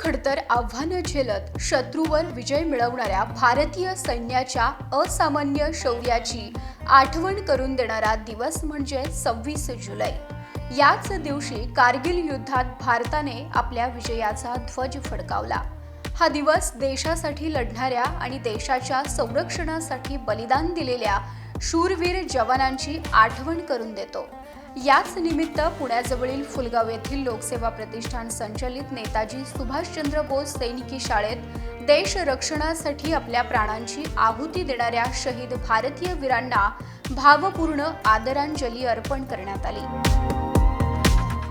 खडतर आव्हानं झेलत शत्रूवर विजय मिळवणाऱ्या भारतीय सैन्याच्या असामान्य शौर्याची आठवण करून देणारा दिवस म्हणजे सव्वीस जुलै. याच दिवशी कारगिल युद्धात भारताने आपल्या विजयाचा ध्वज फडकावला. हा दिवस देशासाठी लढणाऱ्या आणि देशाच्या संरक्षणासाठी बलिदान दिलेल्या शूरवीर जवानांची आठवण करून देतो. याच निमित्त पुण्याजवळील फुलगाव येथील लोकसेवा प्रतिष्ठान संचलित नेताजी सुभाषचंद्र बोस सैनिकी शाळेत देश रक्षणासाठी आपल्या प्राणांची आहुती देणाऱ्या शहीद भारतीय वीरांना भावपूर्ण आदरांजली अर्पण करण्यात आली.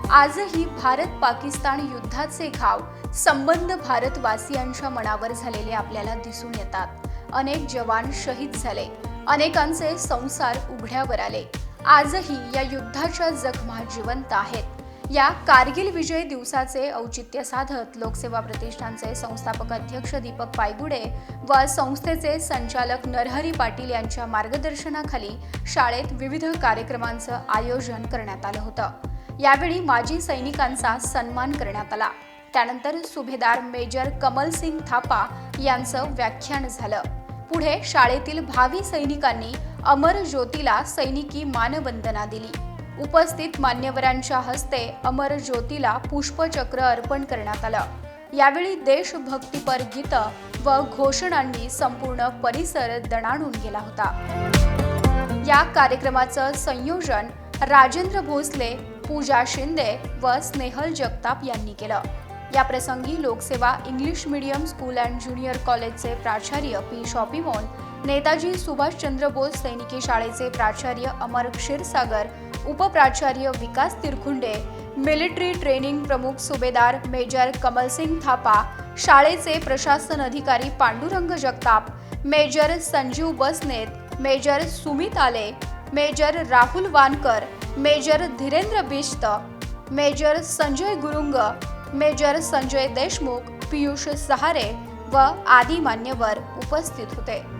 आजही भारत पाकिस्तान युद्धाचे घाव संबंध भारतवासियांच्या मनावर झालेले आपल्याला दिसून येतात. अनेक जवान शहीद झाले. अनेकांचे संसार उघड्यावर आले. आजही या युद्धाच्या जखमा जिवंत आहेत. या कारगिल विजय दिवसाचे औचित्य साधत लोकसेवा प्रतिष्ठानचे संस्थापक अध्यक्ष दीपक पायगुडे व संस्थेचे संचालक नरहरी पाटील यांच्या मार्गदर्शनाखाली शाळेत विविध कार्यक्रमांचं आयोजन करण्यात आलं होतं. यावेळी माजी सैनिकांचा सन्मान करण्यात आला. त्यानंतर सुभेदार मेजर कमल सिंग थापा यांचं व्याख्यान झालं. पुढे शाळेतील भावी सैनिकांनी अमर ज्योतीला सैनिकी मानवंदना दिली. उपस्थित मान्यवरांच्या हस्ते अमर ज्योतीला पुष्पचक्र अर्पण करण्यात आलं. यावेळी देशभक्तीपर गीतं व घोषणांनी संपूर्ण परिसर दणाणून गेला होता. या कार्यक्रमाचं संयोजन राजेंद्र भोसले पूजा शिंदे व स्नेहल जगताप यांनी केलं. या प्रसंगी Lokseva English medium school and junior कॉलेजचे प्राचार्य पी. शॉपिमॉन नेताजी सुभाषचंद्र बोस सैनिकी शाळेचे प्राचार्य अमर क्षीरसागर उपप्राचार्य विकास तिरखुंडे मिलिटरी ट्रेनिंग प्रमुख सुभेदार मेजर कमलसिंग थापा शाळेचे प्रशासन अधिकारी पांडुरंग जगताप मेजर संजीव बसनेत मेजर सुमित आले major Rahul Wankar major Dhirendra Bisht major Sanjay Gurung major Sanjay Deshmukh Piyush Sahare व आदी मान्यवर उपस्थित होते.